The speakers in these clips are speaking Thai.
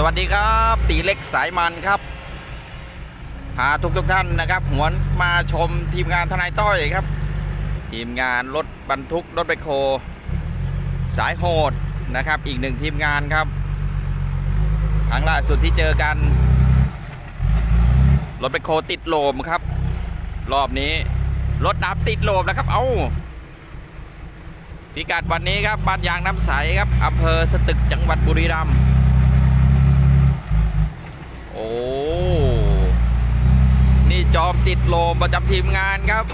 สวัสดีครับตีเล็กสายมันครับพาทุกทุกท่านนะครับ หวนมาชมทีมงานทนายต้อยครับ ทีมงานรถบรรทุกรถไบโค สายโหดนะครับ อีกหนึ่งทีมงานครับครั้งล่าสุดที่เจอกัน รถไบโคติดโลมครับ รอบนี้รถดับติดโลมแล้วครับ เอาพิกัดวันนี้ครับบ้านยางน้ำใสครับอำเภอสตึกจังหวัดบุรีรัมย์ โอ้ นี่จอมติดโลมประจำทีมงานครับ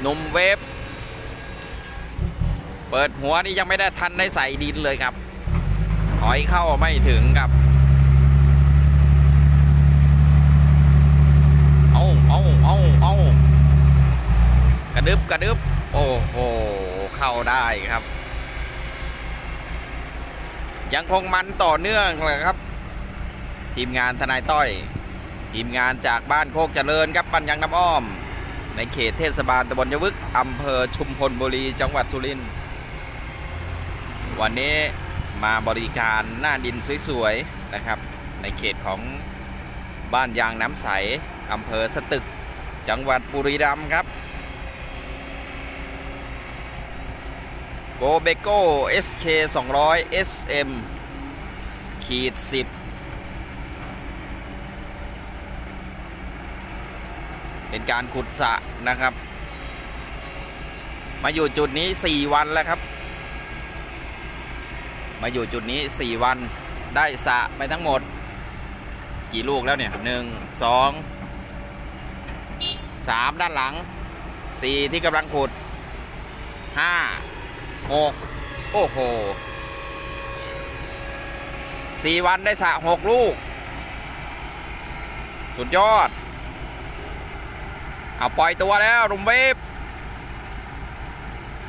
หนุ่มเวฟ เปิดหัวนี่ยังไม่ได้ทันได้ใส่ดินเลยครับ ถอยเข้าไม่ถึงครับ เอาเอาเอาเอากระดึบกระดึบ โอ้โห เข้าได้ครับยังคงมันต่อเนื่องเลยครับ ทีมงานทนายต้อย ทีมงานจากบ้านโคกเจริญครับปัญญังน้ำอ้อม ในเขตเทศบาลตำบลยวึกอำเภอชุมพลบุรีจังหวัดสุรินทร์วันนี้มาบริการหน้าดินสวยๆนะครับ ในเขตของบ้านยางน้ำใสอำเภอสตึก จังหวัดบุรีรัมย์ครับโกเบโก้ SK 200 SM ขีด 10 เป็นการขุดสะนะครับ มาอยู่จุดนี้ 4 วันแล้วครับ มาอยู่จุดนี้ 4 วันได้สะไปทั้งหมด กี่ลูกแล้วเนี่ยหนึ่งสองสามด้านหลังสี่ที่กำลังขุดห้าหกโอ้โหสี่วันได้สะหกลูก สุดยอด เอาปล่อยตัวแล้วรุมเวฟ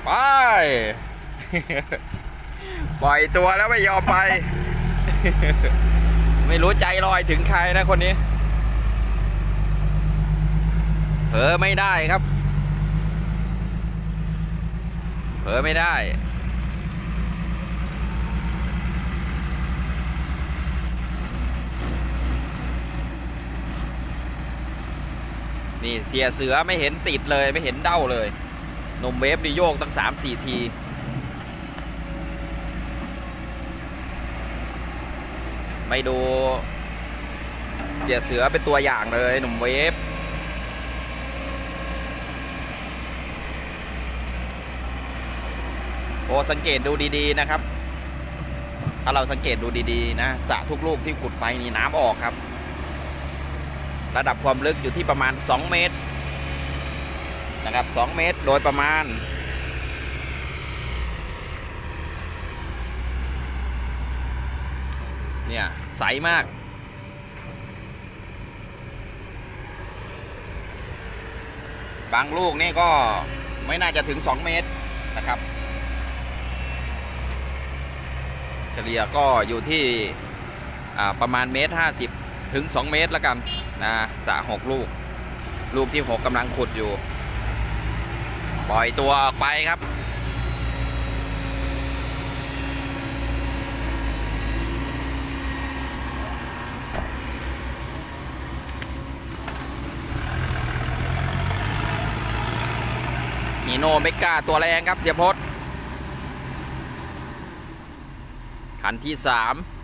ไป ปล่อยตัวแล้วไม่ยอมไป ไม่รู้ใจลอยถึงใครนะคนนี้เผลอไม่ได้ครับเผลอไม่ได้ นี่เสียเสือไม่เห็นติดเลยไม่เห็นเด้าเลยหนมเวฟนี่โยกตั้ง3-4ที ไม่ดู เสียเสือเป็นตัวอย่างเลยหนุ่มเวฟโอ้สังเกตดูดีๆนะครับ ถ้าเราสังเกตดูดีๆนะสระทุกลูกที่ขุดไปนี่น้ำออกครับ ระดับความลึกอยู่ที่ประมาณ 2 เมตรนะครับ 2 เมตรโดยประมาณ เนี่ย ใสมาก บางลูกนี่ก็ไม่น่าจะถึง 2 เมตรนะครับ เฉลี่ยก็อยู่ที่ประมาณเมตร50 ถึง 2 เมตรแล้วกันนะสระ6ลูก ลูกที่ 6กำลังขุดอยู่ ปล่อยตัวออกไปครับ นีโนเมกาตัวแรงครับเสียพศคันที่ 3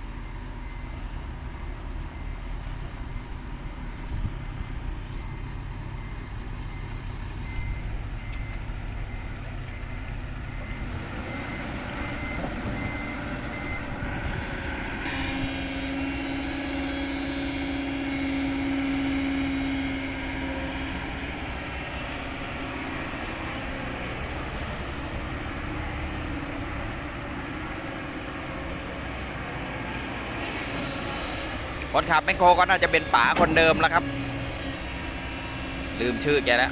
คนขับแมคโครก็น่าจะเป็นป๋าคนเดิมแล้วครับ ลืมชื่อแกแล้ว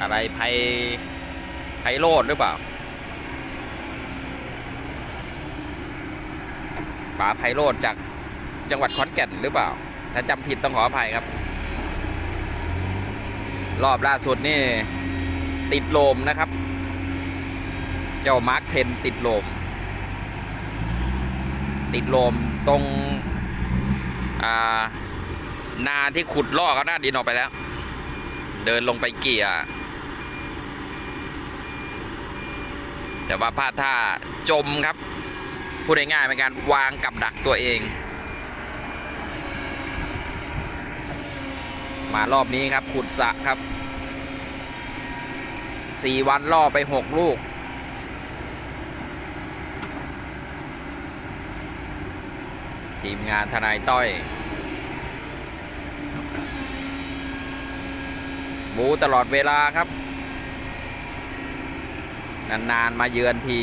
อะไรไพไพโรดหรือเปล่าป๋าไพโรดจากจังหวัดขอนแก่นหรือเปล่า ถ้าจำผิดต้องขออภัยครับ รอบล่าสุดนี่ ติดลมนะครับ เจ้ามาร์คเทนติดลม ติดลมตรง นาที่ขุดลอกเอาหน้าดินออกไปแล้ว เดินลงไปเกี่ยแต่ว่าพลาดท่าจมครับ พูดง่ายๆเป็นการวางกับดักตัวเอง มารอบนี้ครับขุดสะครับสี่วันล่อไปหกลูก ทีมงานทนายต้อย บูตลอดเวลาครับ นาน ๆ มาเยือนที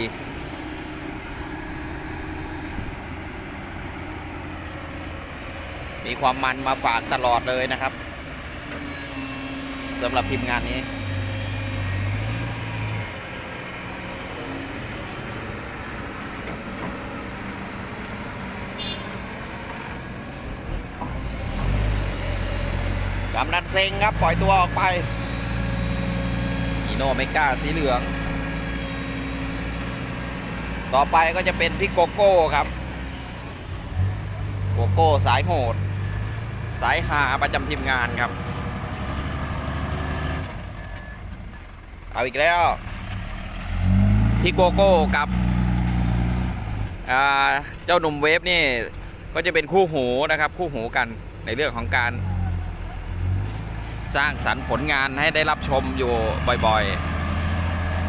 มีความมันมาฝากตลอดเลยนะครับสำหรับทีมงานนี้ำนันเซ็งครับปล่อยตัวออกไปอีโนเมก้าสีเหลือง ต่อไปก็จะเป็นพี่โกโก้ครับ โกโก้สายโหด สายหาประจำทีมงานครับ เอาอีกแล้ว พี่โกโก้กับเจ้าหนุ่มเวฟนี่ก็จะเป็นคู่หูนะครับคู่หูกันในเรื่องของการ สร้างสรรค์ผลงานให้ได้รับชมอยู่บ่อย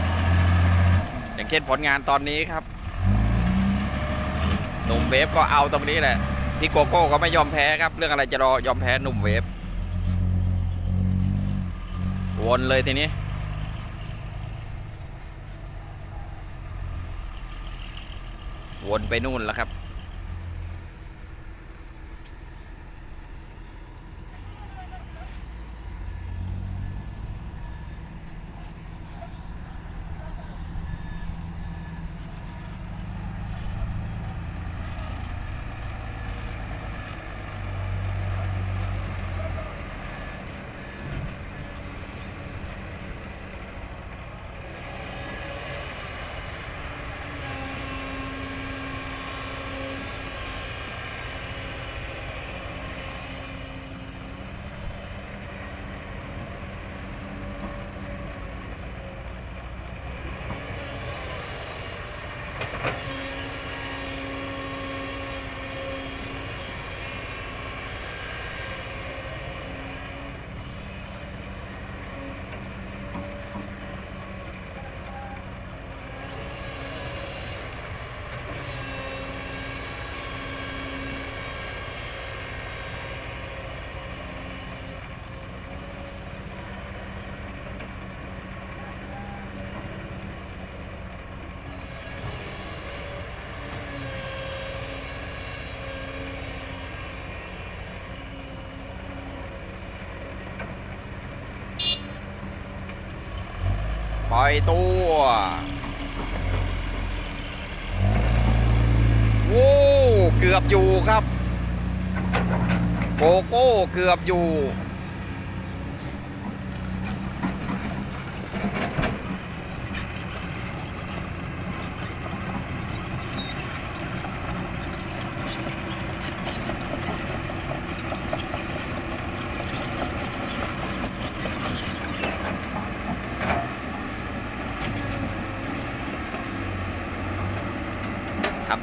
ๆ อย่างเช่นผลงานตอนนี้ครับหนุ่มเวฟก็เอาตรงนี้แหละพี่โกโก้ก็ไม่ยอมแพ้ครับ เรื่องอะไรจะรอยอมแพ้หนุ่มเวฟวนเลยทีนี้วนไปนู่นแล้วครับ ปล่อยตัวโอ้เกือบอยู่ครับ โกโก้เกือบอยู่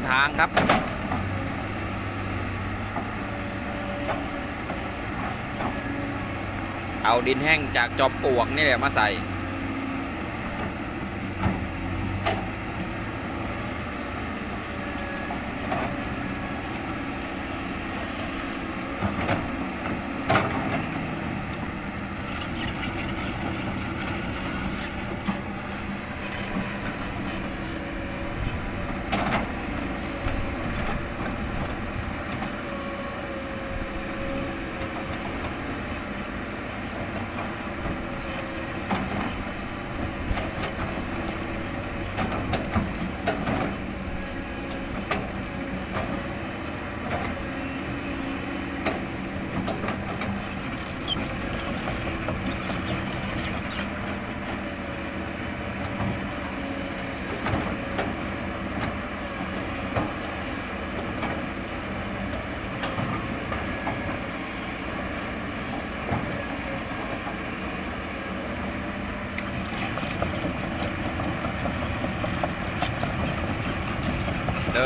ทางครับ เอาดินแห้งจากจอมปลวกนี่แหละมาใส่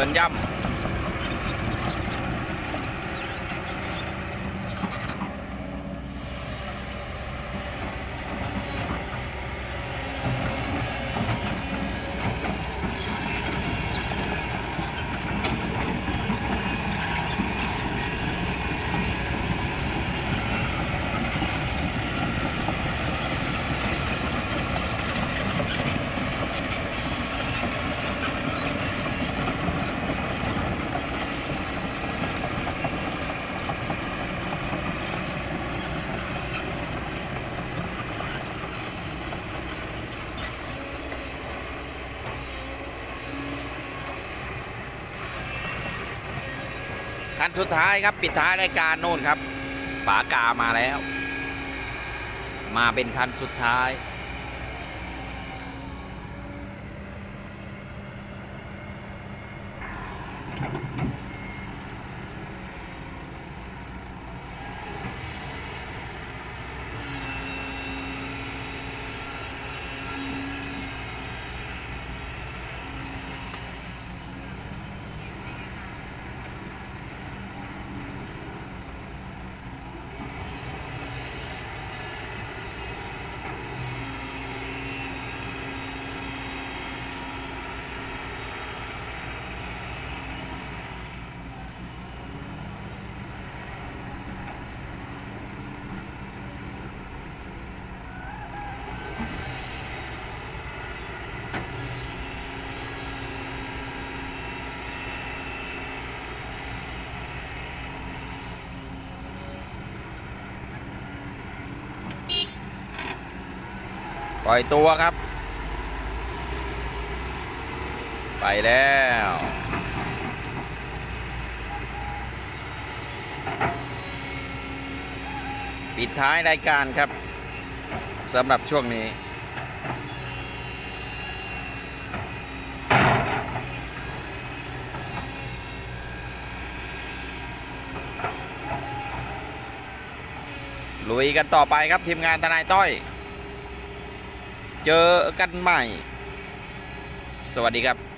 นย่ำ คันสุดท้ายครับปิดท้ายรายการโน่นครับปากามาแล้ว มาเป็นคันสุดท้าย ปล่อยตัวครับ ไปแล้วปิดท้ายรายการครับสำหรับช่วงนี้ ลุยกันต่อไปครับทีมงานทนายต้อย เจอกันใหม่ สวัสดีครับ